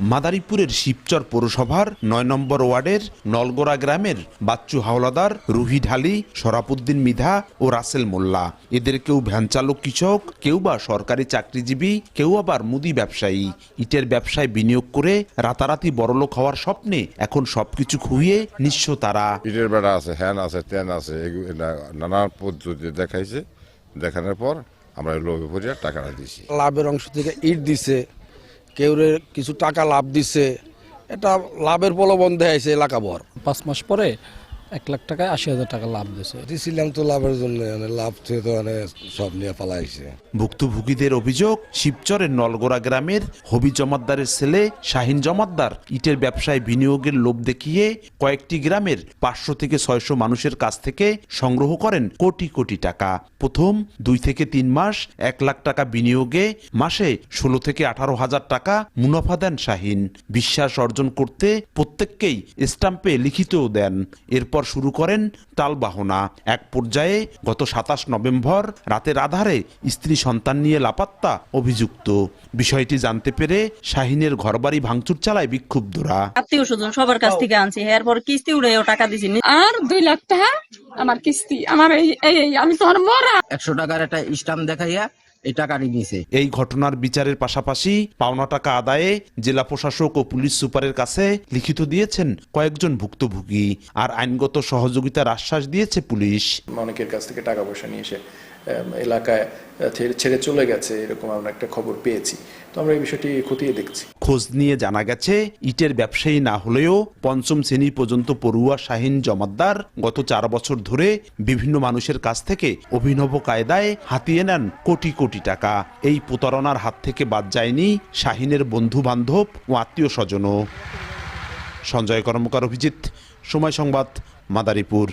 মাদারীপুরের শিবচর পৌরসভার নয় নম্বর ওয়ার্ডের নলগোড়া গ্রামের বাচ্চু হাওলাদার রুহি ঢালি শরাফুদ্দিন মিধা ও রাসেল মোল্লা। এদের কেউ ভ্যান চালক কৃষক কেউ বা সরকারি চাকরিজীবী কেউ আবার মুদি ব্যবসায়ী। ইটের ব্যবসায় বিনিয়োগ করে রাতারাতি বড়লোক হওয়ার স্বপ্নে এখন সবকিছু খুইয়ে নিঃস্ব তারা। ইটের বেড়া আছে হ্যান আছে ত্যান আছে নানা পদ্ধতি দেখাইছে। দেখানোর পর আমরা লোভে পড়িয়া টাকাটা দিছি। লাভের অংশ থেকে ইট দিছে কেউ কিছু টাকা লাভ দিছে এটা লাভের প্রলোভন দেয় এলাকা ভর। পাঁচ মাস পরে এক লাখ টাকায় আশি হাজার টাকা লাভ দিয়েছে। দিছিলাম তো লাভের জন্য মানে লাভ থেকে তো মানে সব নিয়ে পালাইছে। ভুক্তভোগীদের অভিযোগ শিবচরের নলগোড়া গ্রামের হবি জমাদ্দারের ছেলে শাহিন জমাদ্দার ইটের ব্যবসায় বিনিয়োগের লোভ দেখিয়ে কয়েকটি গ্রামের পাঁচশো থেকে ছয়শো মানুষের কাছ থেকে সংগ্রহ করেন কোটি কোটি টাকা। প্রথম দুই থেকে তিন মাস এক লাখ টাকা বিনিয়োগে মাসে ষোলো থেকে আঠারো হাজার টাকা মুনাফা দেন শাহিন। বিশ্বাস অর্জন করতে প্রত্যেককেই স্টাম্পে লিখিতও দেন। এরপর শুরু করেন টালবাহনা এক পর্যায়ে গত সাতাশ নভেম্বর রাতের আধারে স্ত্রী সন্তান নিয়ে লাপাত্তা অভিযুক্ত। বিষয়টি জানতে পেরে শাহিনের ঘরবাড়ি ভাঙচুর চালায় বিক্ষুব্ধরা। আত্মীয় স্বজন সবার কাছ থেকে আনছি। এরপর কিস্তি উড়েও টাকা দিছি আর দুই লাখ টাকা আমার কিস্তি আমার এই আমি তোমার মরা। একশো টাকার একটা স্টাম্প দেখাইয়া এই টাকাটি নিয়েছে। এই ঘটনার বিচারের পাশাপাশি পাওনা টাকা আদায়ে জেলা প্রশাসক ও পুলিশ সুপারের কাছে লিখিত দিয়েছেন কয়েকজন ভুক্তভোগী আর আইনগত সহযোগিতার আশ্বাস দিয়েছে পুলিশ। অনেকের কাছ থেকে টাকা পয়সা নিয়ে এসে এলাকায় ছেড়ে- চলে গেছে, এরকম আমরা একটা খবর পেয়েছি। তো আমরা এই বিষয়টি খতিয়ে দেখছি। খোঁজ নিয়ে জানা গেছে, ইটের ব্যবসায়ী না হলেও পঞ্চম শ্রেণি পর্যন্ত পড়ুয়া শাহিন জমাদ্দার গত চার বছর ধরে বিভিন্ন মানুষের কাছ থেকে অভিনব কায়দায় হাতিয়ে নেন কোটি কোটি টাকা। এই প্রতারণার হাত থেকে বাদ যায়নি শাহিনের বন্ধু বান্ধব ও আত্মীয় স্বজনও সঞ্জয় কর্মকার অভিজিৎ, সময় সংবাদ, মাদারীপুর।